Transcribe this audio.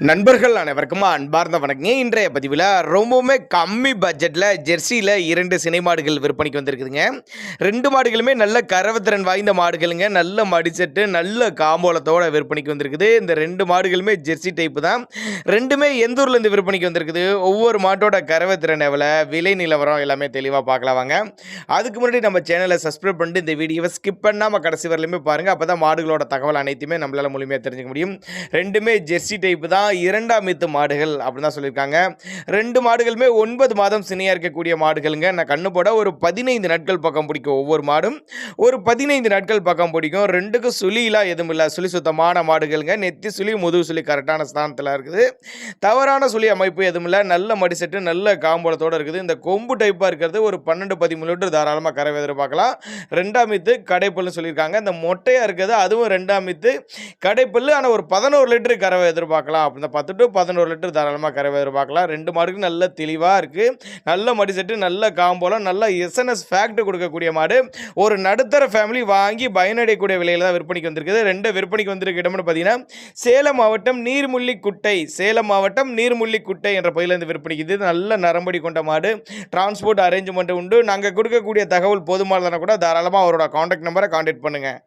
நண்பர்கள் அனைவருக்கும் அன்பார்ந்த வணக்கங்க. இன்றைய பதிவில் ரொம்பவுமே கம்மி பட்ஜெட்டில் ஜெர்சியில் இரண்டு சினை மாடுகள் விற்பனைக்கு வந்திருக்குதுங்க. ரெண்டு மாடுகளுமே நல்ல கரவத்திறன் வாய்ந்த மாடுகளுங்க. நல்ல மடிச்சட்டு நல்ல காம்போலத்தோட விற்பனைக்கு வந்திருக்குது. இந்த ரெண்டு மாடுகளுமே ஜெர்சி டைப்பு தான். ரெண்டுமே எந்த ஊர்லேருந்து விற்பனைக்கு வந்திருக்குது? ஒவ்வொரு மாட்டோட கரவத்திறன் எவ்வளோ? விலை நிலவரம் எல்லாமே தெளிவாக பார்க்கலாம் வாங்க. அதுக்கு முன்னாடி நம்ம சேனலை சப்ஸ்கிரைப் பண்ணிட்டு இந்த வீடியோவை ஸ்கிப் பண்ணாமல் கடைசி வரலையுமே பாருங்கள் அப்போ தான் மாடுகளோட தகவல் அனைத்துமே நம்மளால் முழுமையாக தெரிஞ்சுக்க முடியும். ரெண்டுமே ஜெர்சி டைப்பு தான். இரண்டாம் மித்து மாடுகள் அப்படின்னு தான் சொல்லியிருக்காங்க. ரெண்டு மாடுகளுமே ஒன்பது மாதம் சினையாக இருக்கக்கூடிய மாடுகளுங்க. நான் கண்ணு போட ஒரு பதினைந்து நாட்கள் பக்கம் பிடிக்கும் ஒவ்வொரு மாடும். ஒரு பதினைந்து நாட்கள் பக்கம் பிடிக்கும். ரெண்டுக்கும் சுழிலாம் எதுவும் இல்லை சுழி சுத்தமான மாடுகளுங்க. நெத்தி சுழி முதுகு சுழி கரெக்டான ஸ்தானத்தில் இருக்குது. தவறான சுழி அமைப்பு எதுவும் இல்லை நல்ல மடிசெட்டு நல்ல காம்போலத்தோடு இருக்குது. இந்த கொம்பு டைப்பாக இருக்கிறது ஒரு பன்னெண்டு பதிமூணு லிட்டர் தாராளமாக கறவை எதிர்பார்க்கலாம் ரெண்டாம் மித்து கடைப்புல்னு சொல்லியிருக்காங்க. இந்த மொட்டையாக இருக்கிறது அதுவும் ரெண்டாம் மித்து கடைப்புல் ஆனால் ஒரு பதினோரு லிட்டர் கறவை எதிர்பார்க்கலாம் இந்த பத்து டு பதினோரு லிட்டர் தாராளமாக கறவை எதிர்பார்க்கலாம் ரெண்டு மாடுக்கு நல்ல தெளிவாக இருக்குது நல்ல மடி செட்டு நல்ல காம்போலம் நல்ல எஸ்என்எஸ் ஃபேக்ட் கொடுக்கக்கூடிய மாடு. ஒரு நடுத்தர ஃபேமிலி வாங்கி பயனடையக்கூடிய விலையில் தான் விற்பனைக்கு வந்திருக்குது. ரெண்டு விற்பனைக்கு வந்திருக்க இடம்னு பார்த்தீங்கன்னா சேலம் மாவட்டம் நீர்முள்ளிக்குட்டை சேலம் மாவட்டம் நீர்முள்ளிக்குட்டை என்ற பகுதியிலேருந்து விற்பனைக்கு இது நல்ல நரம்படி கொண்ட மாடு. டிரான்ஸ்போர்ட் அரேஞ்ச்மெண்ட் உண்டு. நாங்கள் கொடுக்கக்கூடிய தகவல் போதுமானதான கூட தாராளமாக அவரோட காண்டாக்ட் நம்பரை காண்டாக்ட் பண்ணுங்கள்